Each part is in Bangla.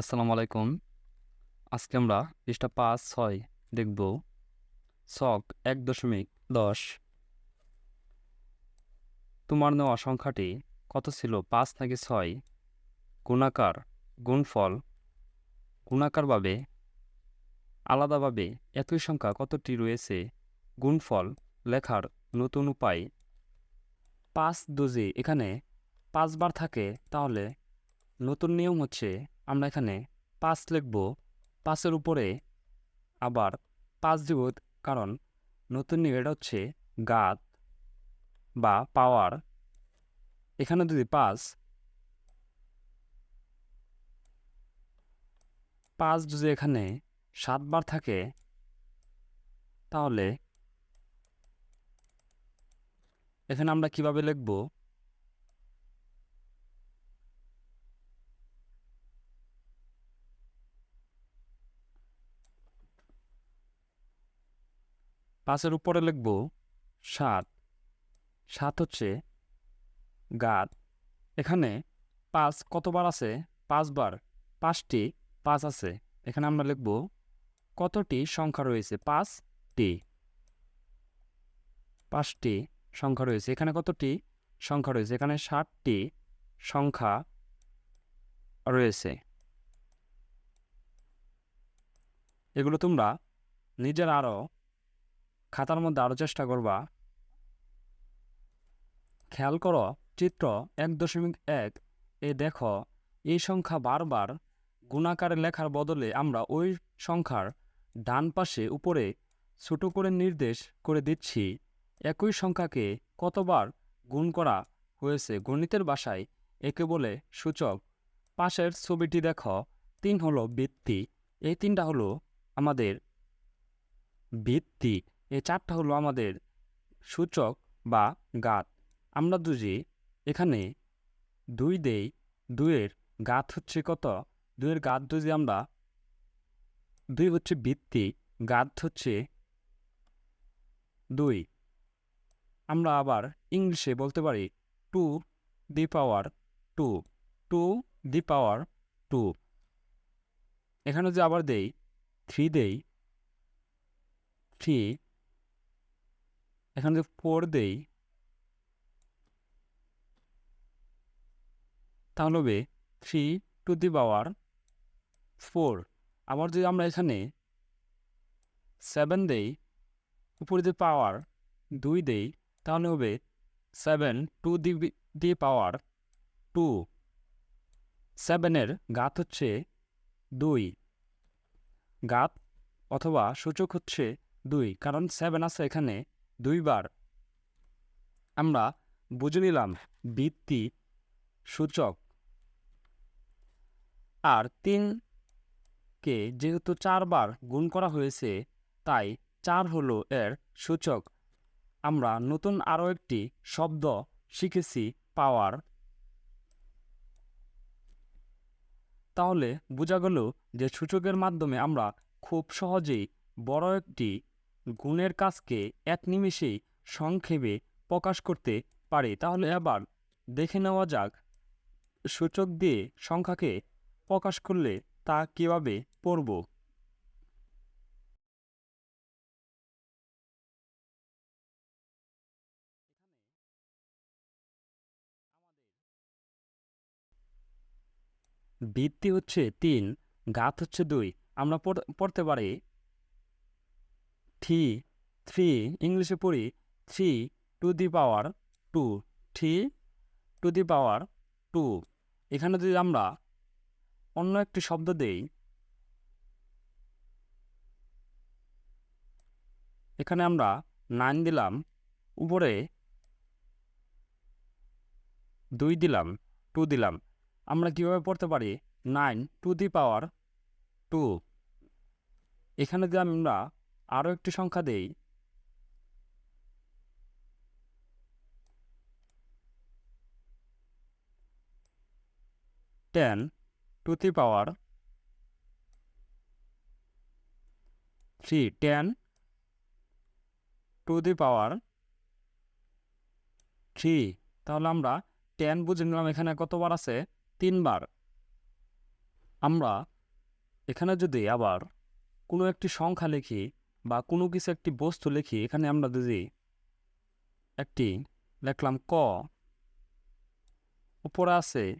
আসসালামু আলাইকুম। আজকে আমরা পৃষ্ঠা পাঁচ, ছয় দেখব। ছক এক দশমিক দশ। তোমার নেওয়া সংখ্যাটি কত ছিল? পাঁচ থেকে ছয়? গুণাকার, গুণফল। গুণাকারভাবে আলাদাভাবে একই সংখ্যা কতটি রয়েছে? গুণফল লেখার নতুন উপায়। পাঁচ দুজি এখানে পাঁচবার থাকে, তাহলে নতুন নিয়ম হচ্ছে আমরা এখানে পাঁচ লিখব। পাঁচের উপরে আবার পাঁচ দিব, কারণ নতুন এটা হচ্ছে গাত বা পাওয়ার। এখানে যদি পাঁচ পাঁচ যদি এখানে সাতবার থাকে, তাহলে এখানে আমরা কীভাবে লিখব? পাঁচের উপরে লিখব সাত। সাত হচ্ছে গাত এখানে পাঁচ কতবার আছে? পাঁচবার। পাঁচটি, পাঁচ আছে। এখানে আমরা লিখব কতটি সংখ্যা রয়েছে? পাঁচটি। পাঁচটি সংখ্যা রয়েছে। এখানে কতটি সংখ্যা রয়েছে? এখানে ষাটটি সংখ্যা রয়েছে। এগুলো তোমরা নিজের আরও খাতার মধ্যে আরও চেষ্টা করবা। খেয়াল করো, চিত্র এক দশমিক এক, এ দেখো, এই সংখ্যা বারবার গুণাকারে লেখার বদলে আমরা ওই সংখ্যার ডান পাশে উপরে ছোট করে নির্দেশ করে দিচ্ছি। একই সংখ্যাকে কতবার গুণ করা হয়েছে গণিতের বাসায় একে বলে সূচক। পাশের ছবিটি দেখো, তিন হলো বৃত্তি, এই তিনটা হলো আমাদের ভিত্তি এই চারটা হলো আমাদের সূচক বা গাত। আমরা দুজি, এখানে দুই দেই, দুইয়ের গাত হচ্ছে কত? দুইয়ের গাত যদি আমরা, দুই হচ্ছে ভিত্তি গাত হচ্ছে দুই। আমরা আবার ইংলিশে বলতে পারি to the power two to the power two. এখানে যদি আবার দেই, থ্রি দেই, থ্রি এখানে যদি ফোর দেই, তাহলে হবে three to the power four আবার যদি আমরা এখানে সেভেন দেই, উপরে যদি পাওয়ার দুই দেই, তাহলে হবে seven to the the power two সেভেনের গাত হচ্ছে দুই। গাত অথবা সূচক হচ্ছে দুই, কারণ সেভেন আছে এখানে। দুইবার। আমরা বুঝে নিলাম বৃত্তি সূচক। আর তিনকে যেহেতু চারবার গুণ করা হয়েছে, তাই চার হলো এর সূচক। আমরা নতুন আরও একটি শব্দ শিখেছি পাওয়ার। তাহলে বোঝা গেল যে সূচকের মাধ্যমে আমরা খুব সহজেই বড় একটি গুণের কাজকে এক নিমেষেই সংক্ষেপে প্রকাশ করতে পারে। তাহলে আবার দেখে নেওয়া যাক। সূচক দিয়ে সংখ্যাকে প্রকাশ করলে তা কীভাবে পড়ব? ভিত্তি হচ্ছে তিন, গাত হচ্ছে দুই। আমরা পড়তে পারি থ্রি থ্রি, ইংলিশে পড়ি, three, to the power two, three, to the power two. এখানে যদি আমরা অন্য একটি শব্দ দেই, এখানে আমরা নাইন দিলাম, উপরে দুই দিলাম, টু দিলাম। আমরা কীভাবে পড়তে পারি? Nine, to the power two. এখানে যদি আমরা আরও একটি সংখ্যা দেই। Ten to the power three, ten to the power three. তাহলে আমরা টেন বুঝে নিলাম এখানে কতবার আছে? তিনবার। আমরা এখানে যদি আবার কোনো একটি সংখ্যা লিখি বা কোনো কিছু একটি বস্তু লিখি এখানে আমরা যদি একটি লিখলাম ক, উপরে আছে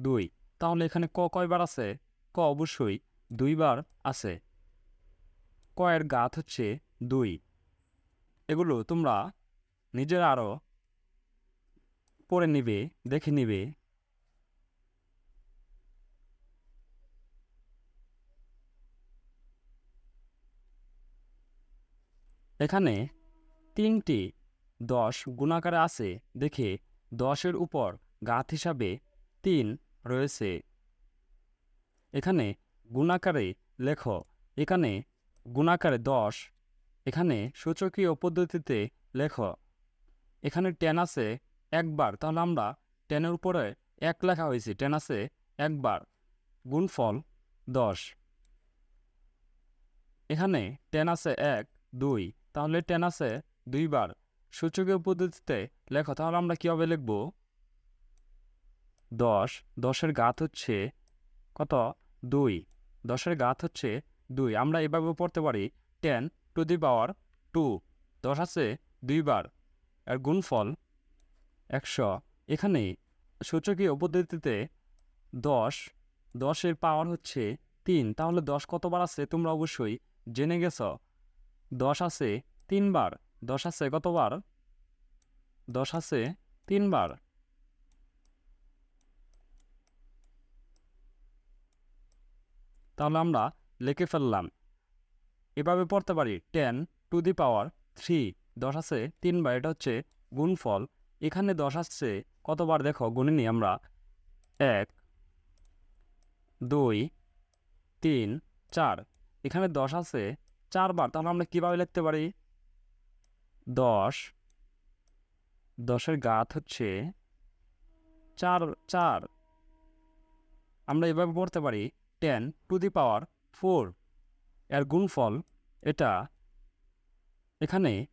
দুই, তাহলে এখানে ক কয়বার আছে? ক অবশ্যই দুইবার আছে। ক এর গাত হচ্ছে দুই। এগুলো তোমরা নিজের আরও পড়ে নিবে, দেখে নিবে। এখানে তিনটি দশ গুণাকারে আছে দেখে দশের উপর গাত হিসাবে তিন রয়েছে। এখানে গুণাকারে লেখ, এখানে গুণাকারে দশ, এখানে সূচকীয় পদ্ধতিতে লেখ। এখানে টেন আছে একবার, তাহলে আমরা টেনের উপরে এক লেখা হয়েছে, টেন আছে একবার, গুণফল দশ। এখানে টেন আছে এক, দুই তাহলে টেন আছে, দুইবার। সূচকীয় পদ্ধতিতে লেখো, তাহলে আমরা কীভাবে লিখব? দশ, দশের গাত হচ্ছে কত? দুই। দশের গাত হচ্ছে দুই। আমরা এভাবে পড়তে পারি, ten to the power two. দশ আছে, দুইবার। আর গুণফল একশো। এখানে সূচকীয় পদ্ধতিতে দশ, দশের পাওয়ার হচ্ছে তিন। তাহলে দশ কতবার আছে? তোমরা অবশ্যই জেনে গেছ। দশ আছে তিনবার, দশ আছে কতবার? দশ আছে তিনবার। তাহলে আমরা লিখে ফেললাম। এভাবে পড়তে পারি ten to the power three, দশ আছে তিনবার, এটা হচ্ছে গুণফল। এখানে দশ আসছে, কতবার দেখো, গুনে নিই আমরা। এক, দুই, তিন, চার, এখানে দশ আছে চারবার, তাহলে আমরা কীভাবে লিখতে পারি? দশ, দশের গাত হচ্ছে চার চার। আমরা এভাবে পড়তে পারি, ten to the power four. এর গুণফল এটা। এখানে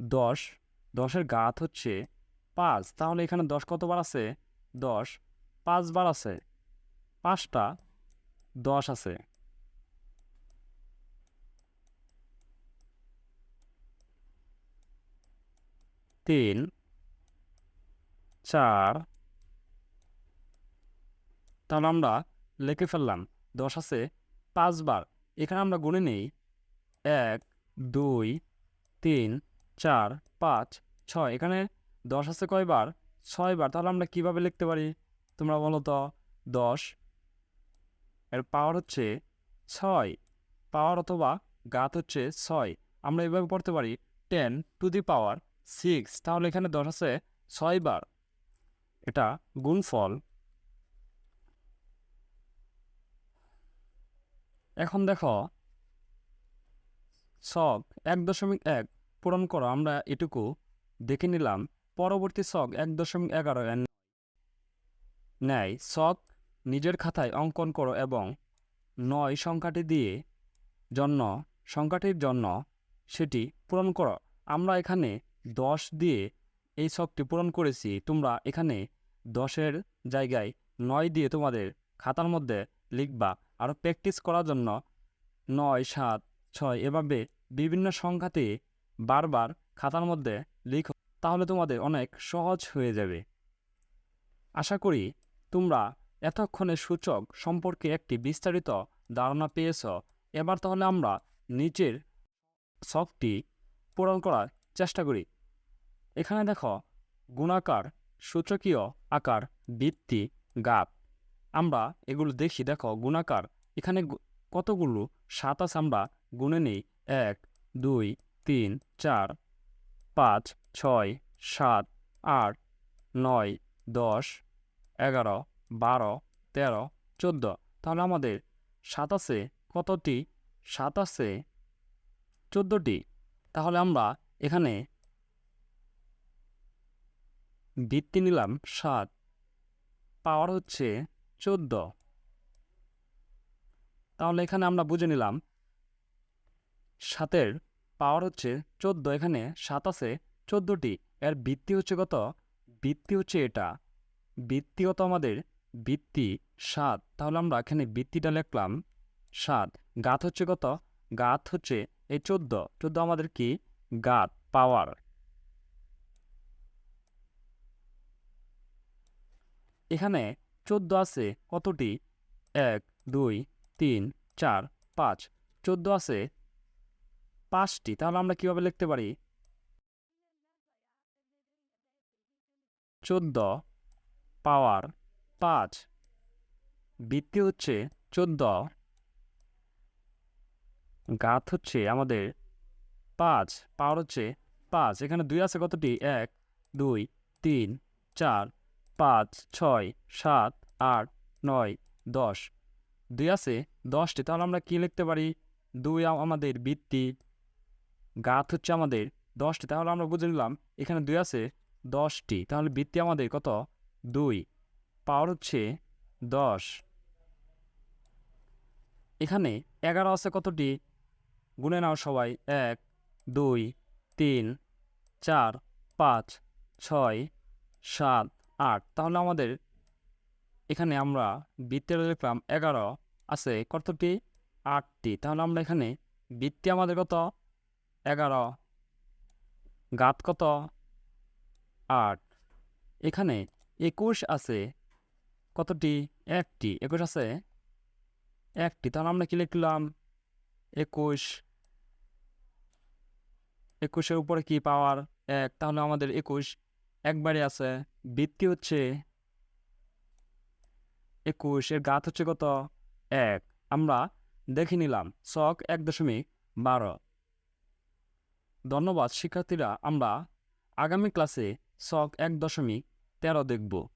দশ, দশের গাত হচ্ছে পাঁচ। তাহলে এখানে দশ কতবার আছে? দশ, পাঁচবার আছে। পাঁচটা দশ আছে। তিন, চার, তাহলে আমরা লিখে ফেললাম, দশ আছে, পাঁচবার, এখানে আমরা গুনে নেই, এক, দুই, তিন, চার, পাঁচ, ছয়, এখানে দশ আছে কয়বার, ছয়বার, তাহলে আমরা কীভাবে লিখতে পারি, তোমরা বলো তো, দশ, এর পাওয়ার হচ্ছে ছয় পাওয়ার অথবা গাত হচ্ছে ছয়, আমরা এভাবে পড়তে পারি ten to the power six তাহলে এখানে দশ আছে ছয়বার এটা গুণফল এখন দেখো ছক এক দশমিক এক পূরণ করো, আমরা এটুকু দেখে নিলাম। পরবর্তী ছক এক দশমিক এগারো নেয় ছক নিজের খাতায় অঙ্কন করো এবং নয় সংখ্যাটি দিয়ে জন্য, সংখ্যাটির জন্য সেটি পূরণ করো। আমরা এখানে দশ দিয়ে এই ছকটি পূরণ করেছি। তোমরা এখানে দশের জায়গায় নয় দিয়ে তোমাদের খাতার মধ্যে লিখবা আরও প্র্যাকটিস করার জন্য নয়, সাত, ছয় এভাবে বিভিন্ন সংখ্যাতে বারবার খাতার মধ্যে লিখো, তাহলে তোমাদের অনেক সহজ হয়ে যাবে। আশা করি তোমরা এতক্ষণে সূচক সম্পর্কে একটি বিস্তারিত ধারণা পেয়েছ। এবার তাহলে আমরা নিচের ছকটি পূরণ করার চেষ্টা করি। এখানে দেখো, গুণাকার, সূচকীয় আকার বৃত্তি গাপ। আমরা এগুলো দেখি, দেখো, গুণাকার। এখানে কতগুলো? সাত আছে, আমরা গুনে নেই। এক, দুই, তিন, চার, পাঁচ, ছয়, সাত, আট, নয়, দশ, এগারো, বারো, তেরো, চোদ্দ। তাহলে আমাদের সাতাশে কতটি? সাতাশে চোদ্দোটি। তাহলে আমরা এখানে বৃত্তি নিলাম সাত, পাওয়ার হচ্ছে চোদ্দ। তাহলে এখানে আমরা বুঝে নিলাম সাতের পাওয়ার হচ্ছে চোদ্দ, এখানে সাত আছে চোদ্দোটি। এর বৃত্তি হচ্ছে কত? বৃত্তি হচ্ছে এটা। বৃত্তিগত আমাদের? বৃত্তি সাত। তাহলে আমরা এখানে বৃত্তিটা লিখলাম সাত। গাত হচ্ছে কত? গাত হচ্ছে এই চোদ্দ। চোদ্দ আমাদের কি? গাত পাওয়ার এখানে চোদ্দ আছে কতটি? এক, দুই, তিন, চার, পাঁচ। চোদ্দ আছে পাঁচটি। তাহলে আমরা কীভাবে লিখতে পারি? চোদ্দ পাওয়ার পাঁচ। বৃত্তি হচ্ছে চোদ্দ। গাত হচ্ছে আমাদের পাঁচ, পাওয়ার হচ্ছে পাঁচ। এখানে দুই আছে কতটি? এক, দুই, তিন, চার, পাঁচ, ছয়, সাত, আট, নয়, দশ। দুই আছে দশটি, তাহলে আমরা কি লিখতে পারি? দুই আমাদের বৃত্তি, গাত হচ্ছে আমাদের দশটি। তাহলে আমরা বুঝে নিলাম এখানে দুই আছে দশটি। তাহলে বৃত্তি আমাদের কত? দুই। পাওয়ার হচ্ছে দশ। এখানে এগারো আছে কতটি? গুনে নাও সবাই, এক দুই, তিন, চার, পাঁচ, ছয়, সাত, আট। তাহলে আমাদের এখানে আমরা বৃত্তের লিখলাম এগারো আছে। কতটি? আটটি। তাহলে আমরা এখানে বৃত্তি আমাদের কত? এগারো। গাত কত? আট। এখানে একুশ আছে। কতটি? একটি। একুশ আছে? একটি। তাহলে আমরা কি লিখলাম? একুশ একুশের উপরে কি পাওয়ার এক? তাহলে আমাদের একুশ একবারে আছে। বৃত্তি হচ্ছে? একুশ, এর গাত হচ্ছে কত? এক। আমরা দেখে নিলাম, ছক এক দশমিক বারো। ধন্যবাদ, শিক্ষার্থীরা, আমরা আগামী ক্লাসে ছক এক দশমিক তেরো দেখব।